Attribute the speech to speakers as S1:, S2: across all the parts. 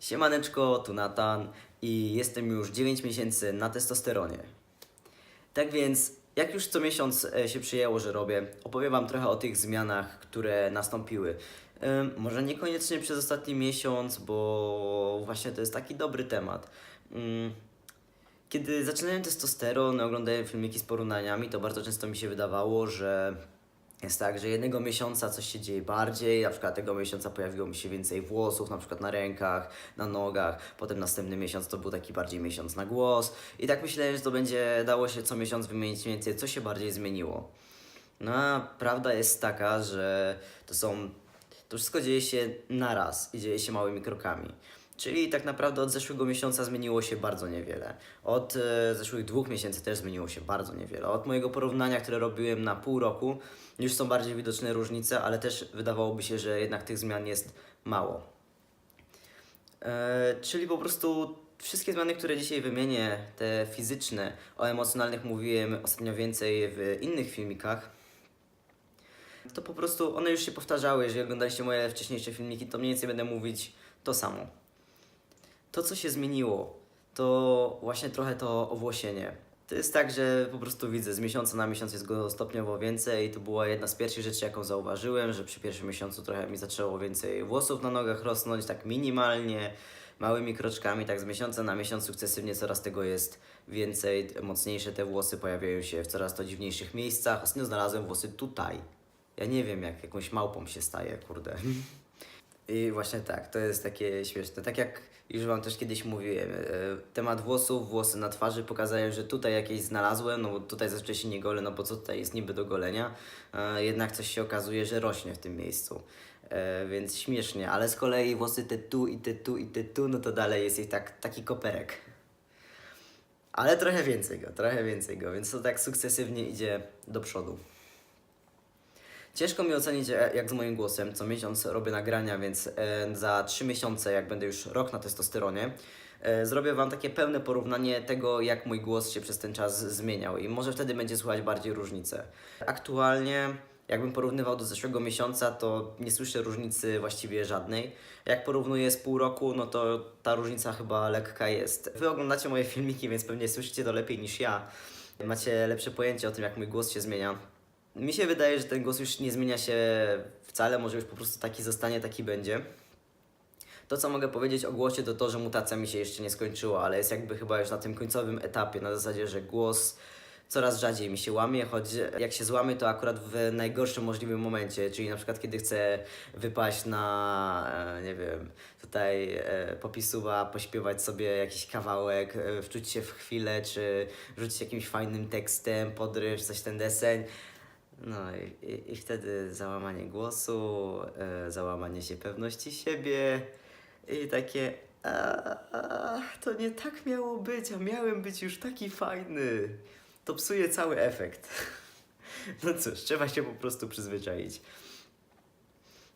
S1: Siemaneczko, tu Natan i jestem już 9 miesięcy na testosteronie. Tak więc, jak już co miesiąc e, się przyjęło, że robię, opowiem Wam trochę o tych zmianach, które nastąpiły. Może niekoniecznie przez ostatni miesiąc, bo właśnie to jest taki dobry temat. Ym, kiedy zaczynałem testosteron, oglądałem filmiki z porównaniami, to bardzo często mi się wydawało, że jest tak, że jednego miesiąca coś się dzieje bardziej, na przykład tego miesiąca pojawiło mi się więcej włosów, na przykład na rękach, na nogach, potem następny miesiąc to był taki bardziej miesiąc na głos i tak myślałem, że to będzie dało się co miesiąc wymienić więcej, co się bardziej zmieniło. No a prawda jest taka, że to są, to wszystko dzieje się naraz i dzieje się małymi krokami. Czyli tak naprawdę od zeszłego miesiąca zmieniło się bardzo niewiele. Od e, zeszłych dwóch miesięcy też zmieniło się bardzo niewiele. Od mojego porównania, które robiłem na pół roku, już są bardziej widoczne różnice, ale też wydawałoby się, że jednak tych zmian jest mało. E, czyli po prostu wszystkie zmiany, które dzisiaj wymienię, te fizyczne, o emocjonalnych mówiłem ostatnio więcej w innych filmikach, to po prostu one już się powtarzały. Jeżeli oglądaliście moje wcześniejsze filmiki, to mniej więcej będę mówić to samo. To, co się zmieniło, to właśnie trochę to owłosienie. To jest tak, że po prostu widzę, z miesiąca na miesiąc jest go stopniowo więcej. To była jedna z pierwszych rzeczy, jaką zauważyłem, że przy pierwszym miesiącu trochę mi zaczęło więcej włosów na nogach rosnąć, tak minimalnie, małymi kroczkami, tak z miesiąca na miesiąc sukcesywnie coraz tego jest więcej, mocniejsze te włosy pojawiają się w coraz to dziwniejszych miejscach. Ostatnio znalazłem włosy tutaj. Ja nie wiem, jak jakąś małpą się staje, kurde. I właśnie tak, to jest takie śmieszne. Tak jak już Wam też kiedyś mówiłem, e, temat włosów, włosy na twarzy pokazają, że tutaj jakieś znalazłem, no bo tutaj zazwyczaj się nie golę, no bo co tutaj jest niby do golenia, e, jednak coś się okazuje, że rośnie w tym miejscu. E, Więc śmiesznie, ale z kolei włosy te tu i te tu i te tu, no to dalej jest ich tak, taki koperek. Ale trochę więcej go, trochę więcej go, więc to tak sukcesywnie idzie do przodu. Ciężko mi ocenić, e, jak z moim głosem. Co miesiąc robię nagrania, więc e, za 3 miesiące, jak będę już rok na testosteronie, e, zrobię Wam takie pełne porównanie tego, jak mój głos się przez ten czas zmieniał i może wtedy będzie słychać bardziej różnice. Aktualnie, jakbym porównywał do zeszłego miesiąca, to nie słyszę różnicy właściwie żadnej. Jak porównuję z pół roku, no to ta różnica chyba lekka jest. Wy oglądacie moje filmiki, więc pewnie słyszycie to lepiej niż ja. Macie lepsze pojęcie o tym, jak mój głos się zmienia. Mi się wydaje, że ten głos już nie zmienia się wcale, może już po prostu taki zostanie, taki będzie. To, co mogę powiedzieć o głosie, to to, że mutacja mi się jeszcze nie skończyła, ale jest jakby chyba już na tym końcowym etapie, na zasadzie, że głos coraz rzadziej mi się łamie, choć jak się złamie, to akurat w najgorszym możliwym momencie, czyli na przykład kiedy chcę wypaść na, e, nie wiem, tutaj e, popisuwa, pośpiewać sobie jakiś kawałek, e, wczuć się w chwilę, czy rzucić jakimś fajnym tekstem, podryw, coś ten deseń. No i, i, wtedy załamanie głosu, e, załamanie się pewności siebie i takie a, a, to nie tak miało być, a miałem być już taki fajny. To psuje cały efekt. No cóż, trzeba się po prostu przyzwyczaić.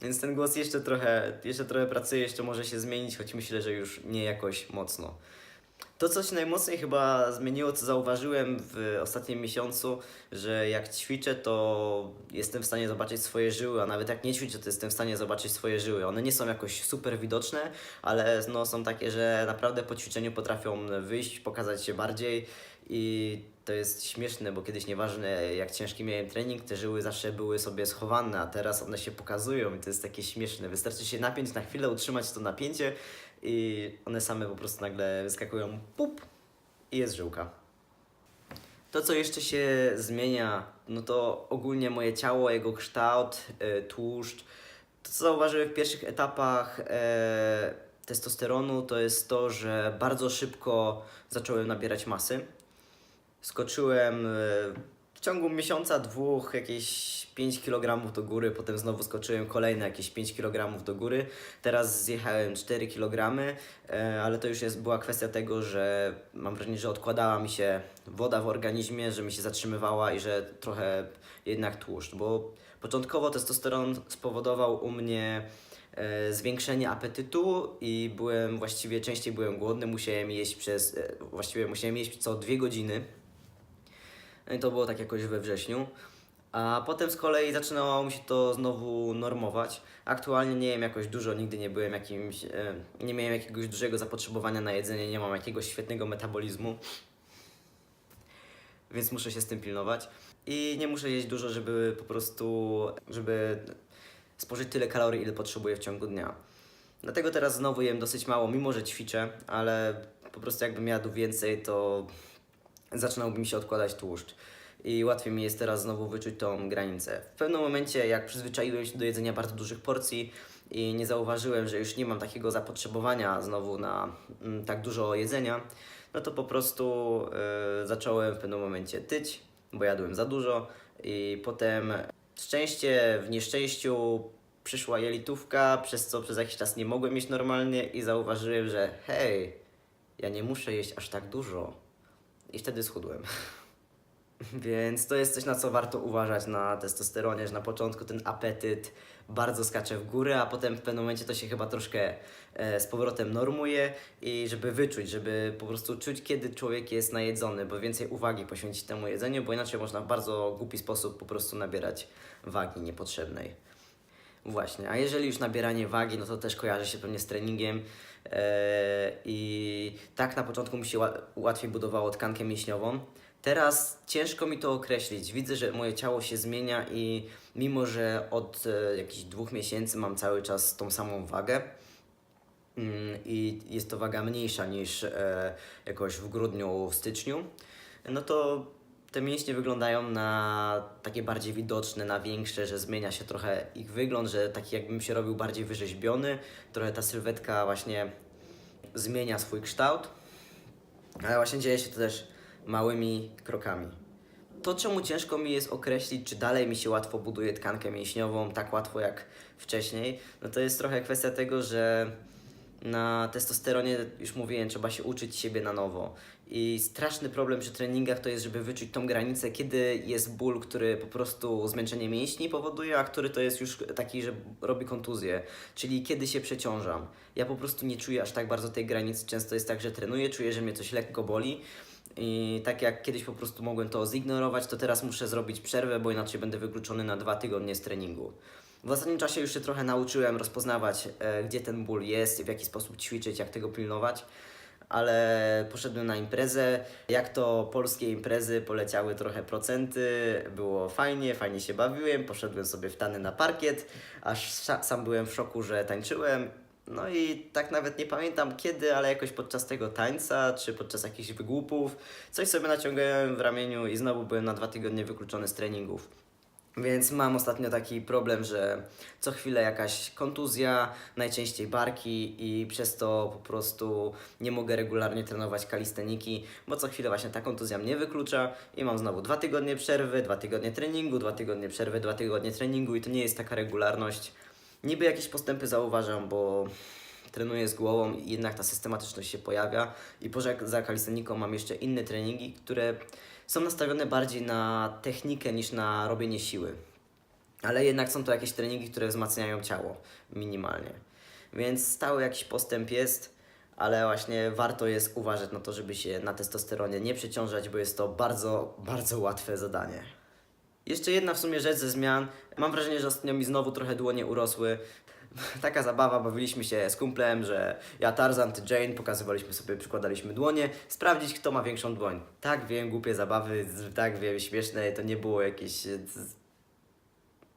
S1: Więc ten głos jeszcze trochę, jeszcze trochę pracuje, jeszcze może się zmienić, choć myślę, że już nie jakoś mocno. To, co się najmocniej chyba zmieniło, co zauważyłem w ostatnim miesiącu, że jak ćwiczę, to jestem w stanie zobaczyć swoje żyły, a nawet jak nie ćwiczę, to jestem w stanie zobaczyć swoje żyły. One nie są jakoś super widoczne, ale no, są takie, że naprawdę po ćwiczeniu potrafią wyjść, pokazać się bardziej i to jest śmieszne, bo kiedyś nieważne jak ciężki miałem trening, te żyły zawsze były sobie schowane, a teraz one się pokazują i to jest takie śmieszne. Wystarczy się napiąć na chwilę, utrzymać to napięcie i one same po prostu nagle wyskakują pup i jest żyłka. To, co jeszcze się zmienia, no to ogólnie moje ciało, jego kształt, e, tłuszcz. To, co zauważyłem w pierwszych etapach e, testosteronu, to jest to, że bardzo szybko zacząłem nabierać masy. Skoczyłem e, ciągu miesiąca, dwóch, jakieś 5 kg do góry, potem znowu skoczyłem kolejne jakieś 5 kg do góry. Teraz zjechałem 4 kg, e, ale to już jest, była kwestia tego, że mam wrażenie, że odkładała mi się woda w organizmie, że mi się zatrzymywała i że trochę jednak tłuszcz, bo początkowo testosteron spowodował u mnie e, zwiększenie apetytu i byłem właściwie częściej byłem głodny, musiałem jeść przez, e, właściwie musiałem jeść co dwie godziny. I to było tak jakoś we wrześniu. A potem z kolei zaczynało mi się to znowu normować. Aktualnie nie jem jakoś dużo, nigdy nie byłem jakimś, e, nie miałem jakiegoś dużego zapotrzebowania na jedzenie, nie mam jakiegoś świetnego metabolizmu, więc muszę się z tym pilnować. I nie muszę jeść dużo, żeby po prostu, żeby spożyć tyle kalorii, ile potrzebuję w ciągu dnia. Dlatego teraz znowu jem dosyć mało, mimo że ćwiczę, ale po prostu jakbym jadł więcej, to zaczynałby mi się odkładać tłuszcz. I łatwiej mi jest teraz znowu wyczuć tą granicę. W pewnym momencie, jak przyzwyczaiłem się do jedzenia bardzo dużych porcji i nie zauważyłem, że już nie mam takiego zapotrzebowania znowu na mm, tak dużo jedzenia, no to po prostu y, zacząłem w pewnym momencie tyć, bo jadłem za dużo i potem szczęście w nieszczęściu przyszła jelitówka, przez co przez jakiś czas nie mogłem jeść normalnie i zauważyłem, że hej, ja nie muszę jeść aż tak dużo. I wtedy schudłem. Więc to jest coś, na co warto uważać na testosteronie, że na początku ten apetyt bardzo skacze w górę, a potem w pewnym momencie to się chyba troszkę e, z powrotem normuje i żeby wyczuć, żeby po prostu czuć, kiedy człowiek jest najedzony, bo więcej uwagi poświęcić temu jedzeniu, bo inaczej można w bardzo głupi sposób po prostu nabierać wagi niepotrzebnej. Właśnie, a jeżeli już nabieranie wagi, no to też kojarzy się pewnie z treningiem e, i tak na początku mi się ła- łatwiej budowało tkankę mięśniową. Teraz ciężko mi to określić. Widzę, że moje ciało się zmienia i mimo, że od e, jakichś dwóch miesięcy mam cały czas tą samą wagę mm, i jest to waga mniejsza niż e, jakoś w grudniu, w styczniu, no to te mięśnie wyglądają na takie bardziej widoczne, na większe, że zmienia się trochę ich wygląd, że taki jakbym się robił bardziej wyrzeźbiony, trochę ta sylwetka właśnie zmienia swój kształt, ale właśnie dzieje się to też małymi krokami. To, czemu ciężko mi jest określić, czy dalej mi się łatwo buduje tkankę mięśniową, tak łatwo jak wcześniej, no to jest trochę kwestia tego, że na testosteronie, już mówiłem, trzeba się uczyć siebie na nowo. I straszny problem przy treningach to jest, żeby wyczuć tą granicę, kiedy jest ból, który po prostu zmęczenie mięśni powoduje, a który to jest już taki, że robi kontuzję. Czyli kiedy się przeciążam. Ja po prostu nie czuję aż tak bardzo tej granicy. Często jest tak, że trenuję, czuję, że mnie coś lekko boli. I tak jak kiedyś po prostu mogłem to zignorować, to teraz muszę zrobić przerwę, bo inaczej będę wykluczony na dwa tygodnie z treningu. W ostatnim czasie już się trochę nauczyłem rozpoznawać, e, gdzie ten ból jest, w jaki sposób ćwiczyć, jak tego pilnować, ale poszedłem na imprezę. Jak to polskie imprezy, poleciały trochę procenty, było fajnie, fajnie się bawiłem, poszedłem sobie w tany na parkiet, aż sa- sam byłem w szoku, że tańczyłem. No i tak nawet nie pamiętam kiedy, ale jakoś podczas tego tańca, czy podczas jakichś wygłupów, coś sobie naciągałem w ramieniu i znowu byłem na dwa tygodnie wykluczony z treningów. Więc mam ostatnio taki problem, że co chwilę jakaś kontuzja, najczęściej barki i przez to po prostu nie mogę regularnie trenować kalisteniki, bo co chwilę właśnie ta kontuzja mnie wyklucza i mam znowu dwa tygodnie przerwy, dwa tygodnie treningu, dwa tygodnie przerwy, dwa tygodnie treningu i to nie jest taka regularność. Niby jakieś postępy zauważam, bo trenuję z głową i jednak ta systematyczność się pojawia i poza kalisteniką mam jeszcze inne treningi, które są nastawione bardziej na technikę niż na robienie siły. Ale jednak są to jakieś treningi, które wzmacniają ciało minimalnie. Więc stały jakiś postęp jest, ale właśnie warto jest uważać na to, żeby się na testosteronie nie przeciążać, bo jest to bardzo, bardzo łatwe zadanie. Jeszcze jedna w sumie rzecz ze zmian. Mam wrażenie, że ostatnio mi znowu trochę dłonie urosły. Taka zabawa, bawiliśmy się z kumplem, że ja Tarzan, ty Jane, pokazywaliśmy sobie, przykładaliśmy dłonie, sprawdzić kto ma większą dłoń. Tak wiem, głupie zabawy, tak wiem, śmieszne, to nie było jakieś... e,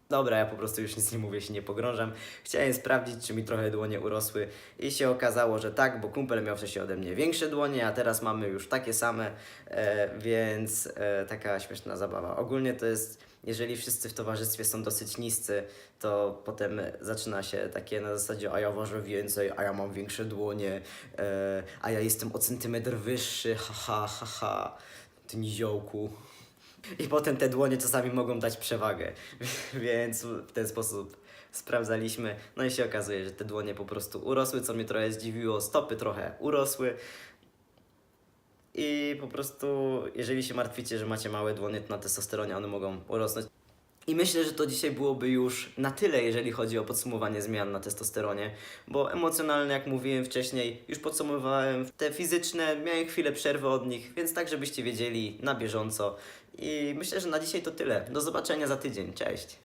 S1: Dobra, ja po prostu już nic nie mówię, się nie pogrążam. Chciałem sprawdzić, czy mi trochę dłonie urosły i się okazało, że tak, bo kumpel miał wcześniej ode mnie większe dłonie, a teraz mamy już takie same, e, więc e, taka śmieszna zabawa. Ogólnie to jest, jeżeli wszyscy w towarzystwie są dosyć niscy, to potem zaczyna się takie na zasadzie, a ja ważę więcej, a ja mam większe dłonie, e, a ja jestem o centymetr wyższy, ha ha ha ha, ty niziołku. I potem te dłonie czasami mogą dać przewagę, więc w ten sposób sprawdzaliśmy. No i się okazuje, że te dłonie po prostu urosły, co mnie trochę zdziwiło. Stopy trochę urosły. I po prostu, jeżeli się martwicie, że macie małe dłonie, na testosteronie one mogą urosnąć. I myślę, że to dzisiaj byłoby już na tyle, jeżeli chodzi o podsumowanie zmian na testosteronie, bo emocjonalne, jak mówiłem wcześniej, już podsumowałem. Te fizyczne, miałem chwilę przerwy od nich, więc tak, żebyście wiedzieli na bieżąco I myślę, że na dzisiaj to tyle. Do zobaczenia za tydzień. Cześć!